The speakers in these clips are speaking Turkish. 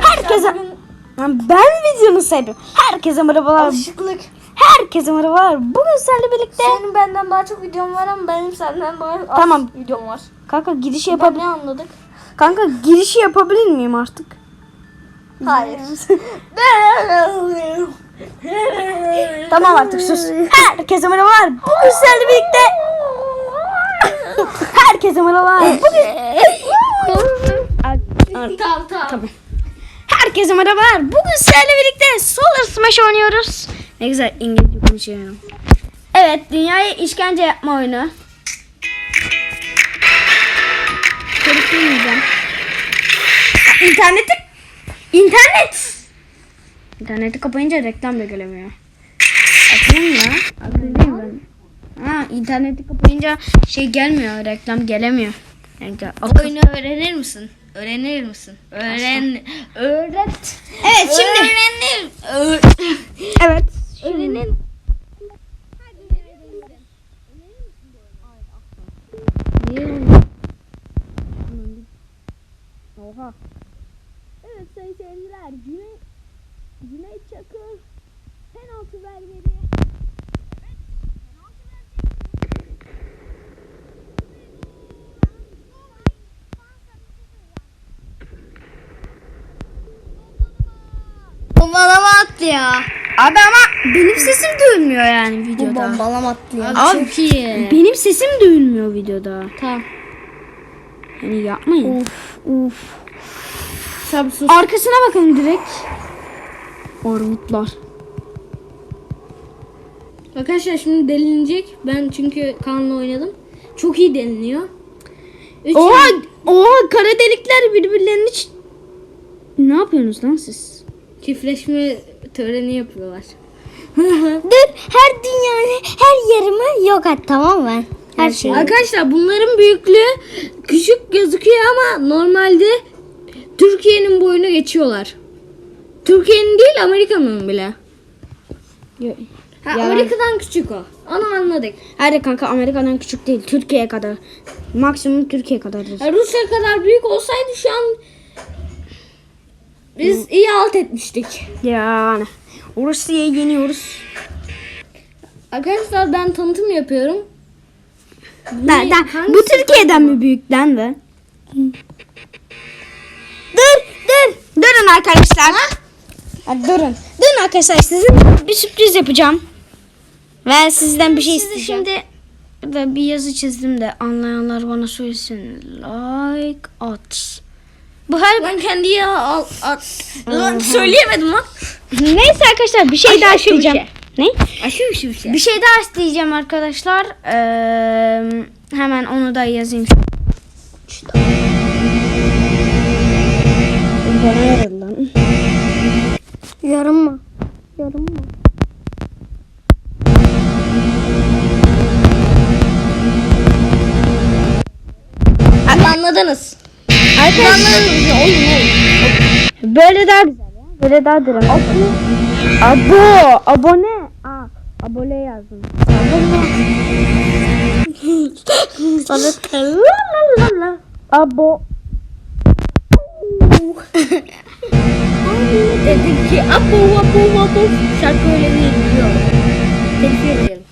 Herkese ben videonun sahibi. Herkese merhabalar. Alışıklık. Herkese merhabalar. Bugün seninle birlikte Senin benden daha çok videom var ama benim senden daha az Tamam. videom var. kanka girişi Ben yapabilir. ne anladık? Kanka girişi yapabilir miyim artık? Hayır. Tamam artık sus. Herkese merhabalar. Bugün seninle birlikte Herkese merhabalar. Bugün tamam tamam. Herkese merhabalar. Bugün sizlerle birlikte Solar Smash oynuyoruz. Ne güzel İngilizce konuşuyorum. Evet, dünyaya işkence yapma oyunu. Konuşmayacağım. İnterneti İnternet. İnterneti kapayınca reklam da gelemiyor. Akıllıyım ya. Akıllıyım ben. Ha, interneti kapayınca şey gelmiyor, reklam gelemiyor. Yani akıl- Oyunu öğrenir misin? Öğrenir misin? Öğren. Öğret. Evet şimdi. Öğrenir. Öğ- Evet. Öğrenir. Oha. Evet sayın seyirciler. Güney, Güney Çakır penaltı vermedi. Bombalama attı ya. Abi ama benim sesim duyulmuyor yani videoda. Bombalama attı ya. Abi, çok iyi. Benim sesim duyulmuyor videoda. Tamam. Yani yapmayın. Uf uf. Tabii sus. Arkasına bakın direkt. Armutlar. Arkadaşlar şimdi delinecek. Ben çünkü Kaan'la oynadım. Çok iyi deliniyor. Üç Oha, oha kara delikler birbirlerini Ne yapıyorsunuz lan siz? çiftleşme töreni yapıyorlar. Dur her dünyanın her yerimi yok et tamam mı? Her şey. Arkadaşlar bunların büyüklüğü küçük gözüküyor ama normalde Türkiye'nin boyunu geçiyorlar. Türkiye'nin değil Amerika'nın bile. Ha. Amerika'dan küçük o. Onu anladık. Hadi kanka Amerika'dan küçük değil. Türkiye kadar. Maksimum Türkiye kadardır. Ya Rusya kadar büyük olsaydı şu an biz iyi alt etmiştik. Yani. Rusya'yı yeniyoruz. Arkadaşlar ben tanıtım yapıyorum. Ben, ben, hangisi bu Türkiye'den mi büyük lan be? Dur dur. Durun arkadaşlar. Hadi durun. Durun arkadaşlar size bir sürpriz yapacağım. Ve sizden bir şey Size isteyeceğim. Şimdi burada bir yazı çizdim de anlayanlar bana söylesin. Like at. Bu her Ben kendi ya al, at. Lan söyleyemedim lan. Neyse arkadaşlar bir şey daha Aşırı bir isteyeceğim. Ne? Aşırı bir şey bir şey. Bir şey daha isteyeceğim arkadaşlar. Ee, hemen onu da yazayım. Bana yarın lan. Yarın mı? Yarın mı? Anladınız. Arkadaşlar böyle daha güzel ya. Böyle daha direkt. Abo. Abo. Abone. Aa, abone yazdım. Sana Abo. Dedim ki apo apo apo şarkı öyle değil biliyor. Telif yemeyelim.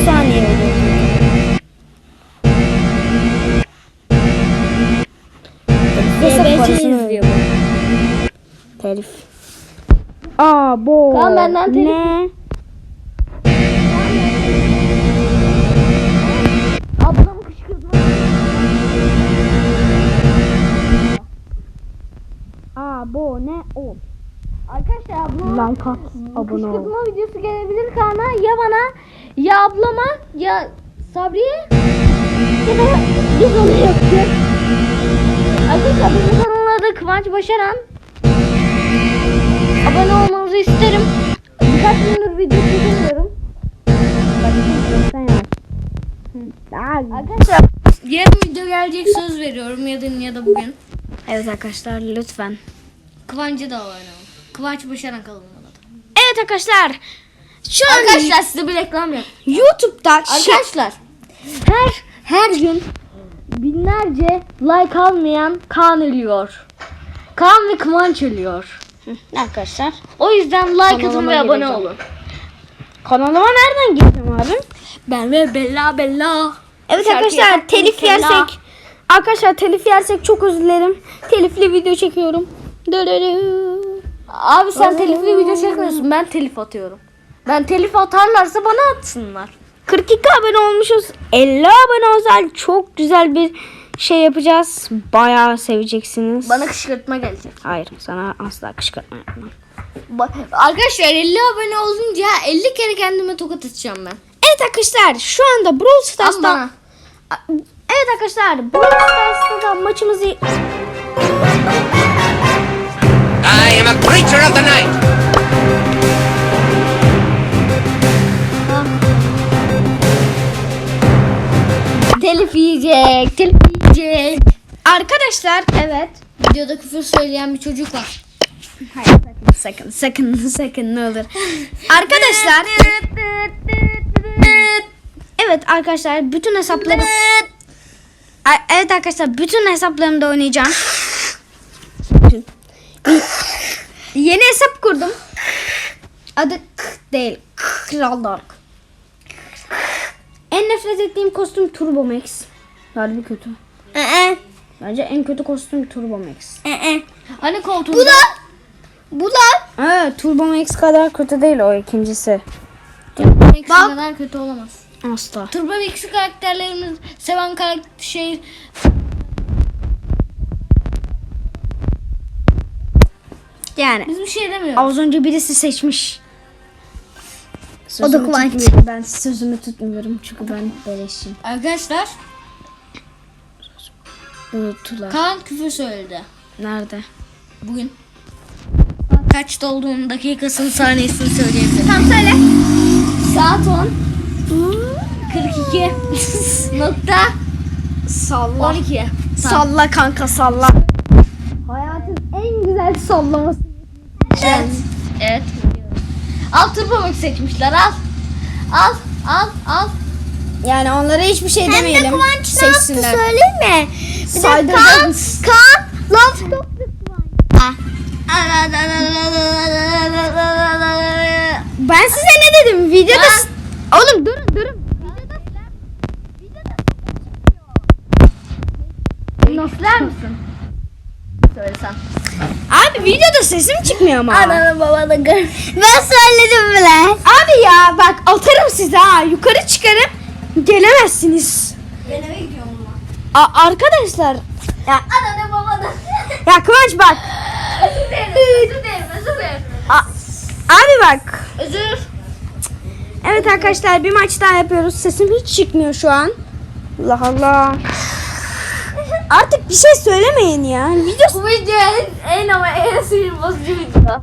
10 saniye oldu. BBC izliyor bu. Telif. Abo. Tamam, benden telif. Ne? Abone ol. Arkadaşlar ablam Like at. Abone ol. kışkırtma videosu gelebilir Kaan'a ya bana ya ablama ya Sabriye ya da biz onu yapacağız. Arkadaşlar bizim kanalın adı Kıvanç Başaran. Abone olmanızı isterim. Birkaç gündür video çekemiyorum. Arkadaşlar yarın video gelecek söz veriyorum yarın ya da bugün. Evet arkadaşlar lütfen. Kıvanç'a da abone olun. Kıvanç Başaran kanalına da. Evet arkadaşlar. Şu an Arkadaşlar size bir reklam yap. YouTube'da şey- Arkadaşlar her her gün binlerce like almayan Kaan ölüyor. Kaan ve Kıvanç ölüyor. Arkadaşlar. O yüzden like atın Kanalıma ve abone gireceğim. olun. Kanalıma nereden gireceğim abi? Ben ve Bella Bella. Evet Şarkı arkadaşlar telif yersek. Arkadaşlar telif yersek çok özür dilerim. Telifli video çekiyorum. Abi sen telifli video çekmiyorsun. Ben telif atıyorum. Ben telif atarlarsa bana atsınlar. 42 abone olmuşuz. 50 abone olsan çok güzel bir şey yapacağız. Bayağı seveceksiniz. Bana kışkırtma gelecek. Hayır sana asla kışkırtma yapmam. Ba- Arkadaşlar 50 abone olunca 50 kere kendime tokat atacağım ben. Evet arkadaşlar şu anda Brawl Al Stars'ta bana. Evet arkadaşlar Brawl Stars'ta da maçımızı Creature of the night. Telif yiyecek, telif yiyecek. Arkadaşlar evet Videoda küfür söyleyen bir çocuk var. Hayır sakın sakın sakın sakın ne olur. Arkadaşlar evet arkadaşlar bütün hesaplarım A- Evet arkadaşlar bütün hesaplarımda oynayacağım. Yeni hesap kurdum. Adı K değil. Kral Dark. En nefret ettiğim kostüm Turbo Max. Harbi kötü. Bence en kötü kostüm Turbo Max. Hani koltuğunda? Bu da bu da Evet, Turbo Max kadar kötü değil o ikincisi. Turbo kadar kötü olamaz. Asla. Turbo Max'i karakterlerimiz seven karakter şey Yani biz bir şey demiyoruz. az önce birisi seçmiş. O da Sözümü Kıvanç. tutmuyorum. Ben sözümü tutmuyorum çünkü ben beleşim. Arkadaşlar Unuttular. Kaan küfür söyledi Nerede? bugün. Kaçta olduğunun dakikasını saniyesini söyleyebilirim. Tam söyle. Saat 10. 42 nokta Salla. 12. Salla kanka salla. Hayatın en güzel sallaması. Evet. Evet. Al Turbo Max seçmişler al. Al al al. Yani onlara hiçbir şey demeyelim. Seçsinler. söyleyeyim mi? Bir de Kaan- Kaan Love Ben size ne dedim? Videoda... Ha? Oğlum durun durun. Nofler misin? Söylesem. Abi videoda sesim çıkmıyor ama. Ananı babanı gör. Ben söyledim bile. Abi ya bak atarım size ha. Yukarı çıkarım. Gelemezsiniz. Ben eve gidiyorum A- arkadaşlar. Ya, Ananı babanı. ya Kıvanç bak. Özür dilerim. Özür dilerim. Özür dilerim. A- abi bak. Özür. Evet arkadaşlar bir maç daha yapıyoruz. Sesim hiç çıkmıyor şu an. Allah Allah. Artık bir şey söylemeyin ya. Video Bu video en, en ama en sinir bozucu video. Tamam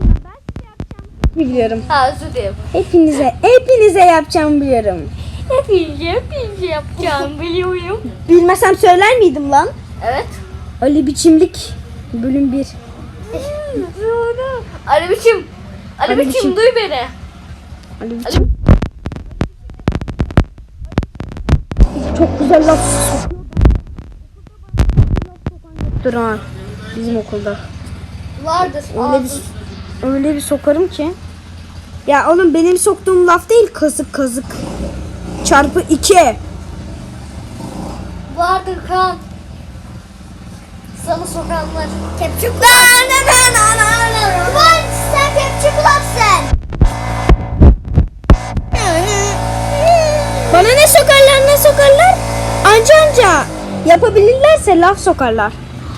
ben size yapacağım. Biliyorum. Ha özür dilerim. Hepinize, hepinize yapacağım biliyorum. Hepince hepince yapacağım biliyorum. Bilmesem söyler miydim lan? Evet. Ali biçimlik bölüm 1. Ali biçim. Ali, Ali biçim, biçim. duy beni. Ali biçim. Çok güzel laf Dur ha. Bizim okulda. Vardır. Öyle bir, öyle bir sokarım ki. Ya oğlum benim soktuğum laf değil kazık kazık. Çarpı 2. Vardır kan. Sana sokanlar. Kepçe kulak. Kıvanç sen kepçe kulaksın. Bana ne sokarlar ne sokarlar? Anca anca yapabilirlerse laf sokarlar.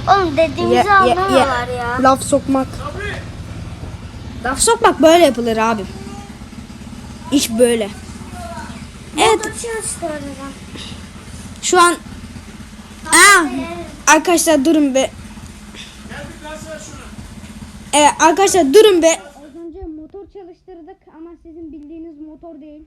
Oğlum dediğimizi anlamıyorlar ya. Laf sokmak. Laf sokmak böyle yapılır abi. İş böyle. Evet şu an Aa, arkadaşlar durun be. Evet arkadaşlar durun be. Az önce motor çalıştırdık ama sizin bildiğiniz motor değil.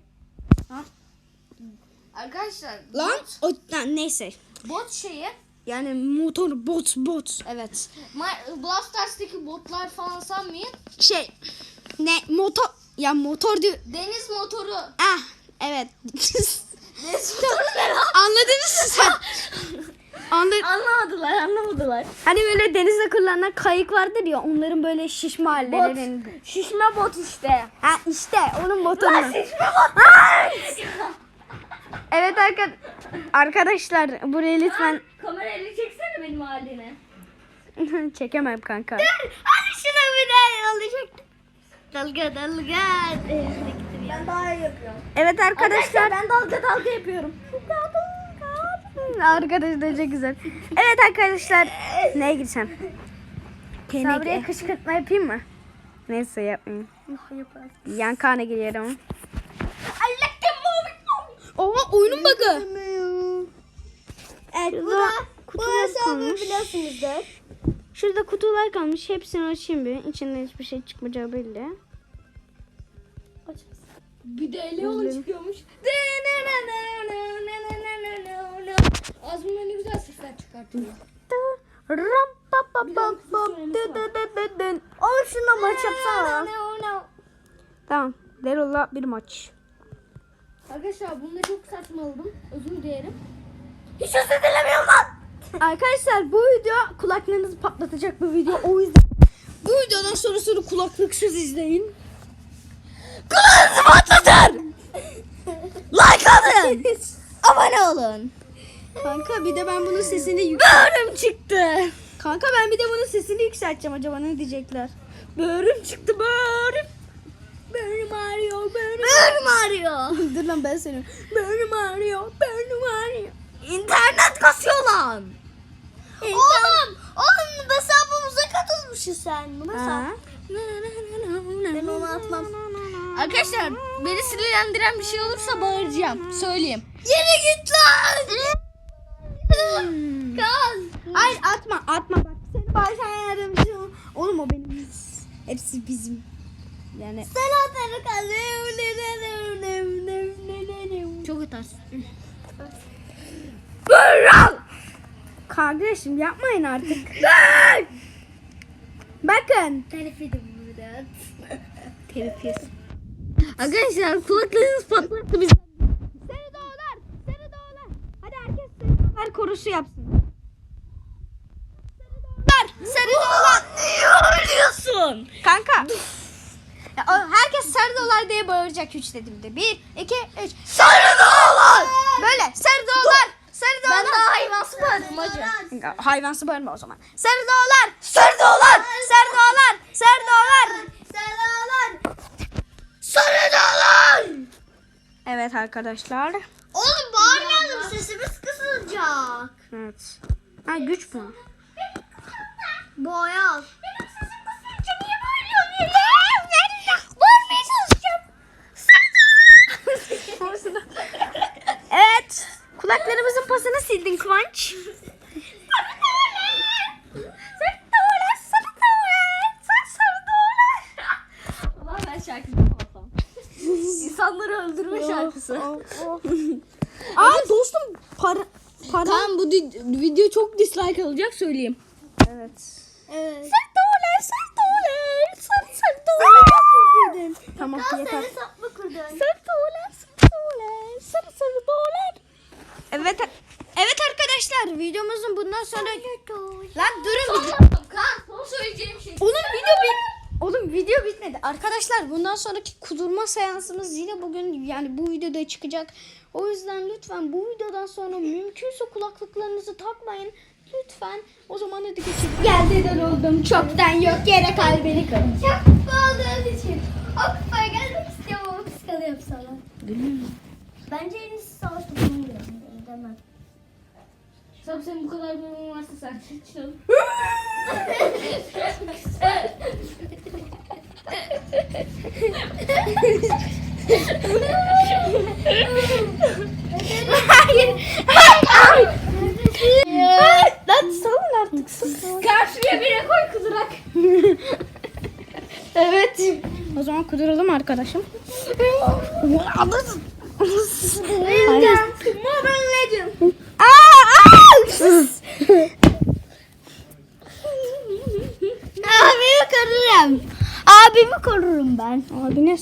Arkadaşlar Lan o lan neyse. bot şeyi Yani motor bot bot. Evet. Ma- Brawl Stars'taki botlar falan sanmayın. Şey Ne motor ya motor diyor. Deniz motoru. Ah evet. Anladınız mı sen? Anladın. Anlamadılar anlamadılar. Hani böyle denizde kullanılan kayık vardır ya onların böyle şişme hallerinin. Şişme bot işte. Ha işte onun motorunu. Evet arka- arkadaşlar burayı lütfen Kamerayla çeksene benim halini. çekemem kanka. Hadi şuna bir daha alacak. Dalga dalga. Ben daha iyi yapıyorum. Evet arkadaşlar. ben dalga dalga yapıyorum. Arkadaşlar çok güzel. Evet arkadaşlar. Neye gireceğim? Sabriye kışkırtma yapayım mı? Neyse yapmayayım. Yan kana giriyorum. Oyunun bug'ı. Evet bu da kutular kalmış. biliyorsunuzdur. Şurada kutular kalmış. Hepsini açayım bir. İçinden hiçbir şey çıkmayacağı belli. Bir de Leon çıkıyormuş. Azmına ne güzel sesler çıkartıyor. Ram pa pa pa pa dı dı dı dı dın. Oğlum şununla maç yapsana. Tamam. Derola bir maç. Arkadaşlar bunda çok saçmaladım. Özür dilerim. Hiç özür dilemiyorum lan. Arkadaşlar bu video kulaklarınızı patlatacak bir video. O yüzden bu videodan sonrasını kulaklıksız izleyin. Kulağınızı patlatır. like atın. Abone olun. Kanka bir de ben bunun sesini yükselteceğim. çıktı. Kanka ben bir de bunun sesini yükselteceğim. Acaba ne diyecekler? Böğrüm çıktı böğrüm. Böğrüm ağrıyor. Böğrüm ağrıyor. Dur lan ben söylüyorum. Böğrüm ağrıyor böğrüm ağrıyor. İnternet kasıyor lan. Oğlum, oğlum hesabımıza katılmışsın sen. Bu hesap. Ben onu atmam. Arkadaşlar beni sinirlendiren bir şey olursa bağıracağım. Söyleyeyim. Yere git lan. Kal. Hayır atma atma bak seni yardımcı ol. Oğlum o benim. Hepsi bizim. Yani Sen atarı kal. Çok atarsın. kardeşim yapmayın artık. Bakın. Telif edin burada. Telif yesin. Arkadaşlar kulaklarınız patlattı biz. Sarı dağlar, sarı dağlar. Hadi herkes sarı dağlar korusu yapsın. Sarı dağlar. Niye ölüyorsun? Kanka. Herkes sarı dağlar diye bağıracak üç dediğimde. Bir, iki, üç. Sarı dağlar. Böyle sarı dağlar. Sarı Ben dağlar. daha hayvansı bağırdım hacı. Hayvansı bağırma o zaman. Sarı dağlar. Sarı dağlar. Sarı dağlar. Sarı dağlar. Sarı dağlar. Sarı dağlar. Evet arkadaşlar. Oğlum bağırmayalım sesimiz kısılacak. Evet. Ha güç mü? Boyal. Kulaklarımızın pasını sildin Kıvanç. İnsanları öldürme şarkısı. Aa dostum para para. Tamam bu video çok dislike alacak söyleyeyim. Evet. Evet. Sarı dolar, sarı dolar, sarı sarı dolar. Tamam yeter. Sarı dolar, sarı dolar, sarı sarı dolar. Evet, evet arkadaşlar videomuzun bundan sonra... Lan durun. bir- Kan son söyleyeceğim şey. Oğlum video bit. Oğlum video bitmedi. Arkadaşlar bundan sonraki kudurma seansımız yine bugün yani bu videoda çıkacak. O yüzden lütfen bu videodan sonra mümkünse kulaklıklarınızı takmayın. Lütfen. O zaman hadi geçelim. Geldi oldum çoktan yok yere kalbini kır. Çok mutlu olduğun için. O kupaya gelmek istiyorum ama kıskanıyorum sana. Bence en iyisi savaş topunu Demem. Tabii senin bu kadar bölümün varsa sen çal. Hayır. Hayır. Hayır. Lan salın artık. salın. Karşıya bire koy kudurak. Evet. O zaman kuduralım arkadaşım. Hayır. Mobile Legend. Aa, Abi yukarıyorum. aa! abimi korurum ben. Abine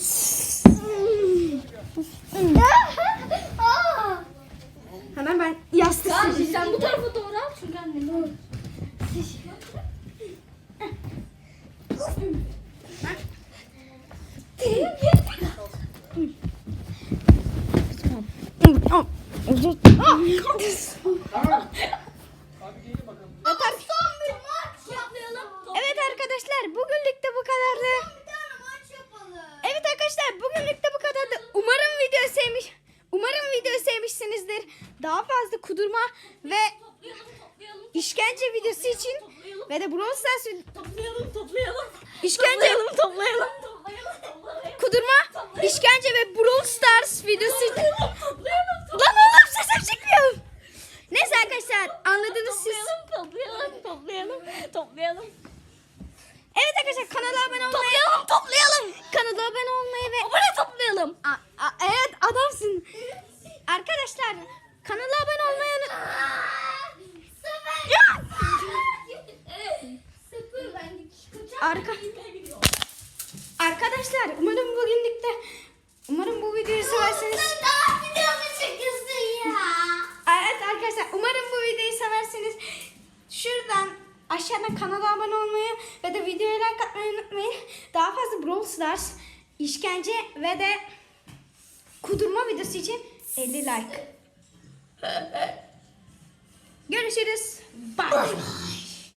Aa! Abi sen bu tarafa doğru al çünkü annem olur. Son bir maç yapmayalım. Evet arkadaşlar bugünlük de bu kadardı. Bir tane maç yapalım. Evet arkadaşlar bugünlük de bu kadardı. Umarım video sevmiş. Umarım video sevmişsinizdir. Daha fazla kudurma ve Toplayalım toplayalım. işkence videosu için ve de Brawl Stars Toplayalım toplayalım. işkence Toplayalım toplayalım. Toplayalım. kudurma, işkence ve Brawl Stars videosu için. Toplayalım. Lan oğlum sesim çıkmıyor. Neyse arkadaşlar anladınız siz. Toplayalım toplayalım. Toplayalım. Evet arkadaşlar kanala abone olmayı. Toplayalım toplayalım. Kanala abone olmayı ve Abone toplayalım. A- a- evet adamsın. Arkadaşlar kanala abone olmayı Arka Arkadaşlar umarım bugünlük de umarım bu videoyu ya. Evet arkadaşlar umarım bu videoyu severseniz şuradan aşağıdan kanala abone olmayı ve de videoya like atmayı unutmayın. Daha fazla Brawl Stars, işkence ve de kudurma videosu için 50 like.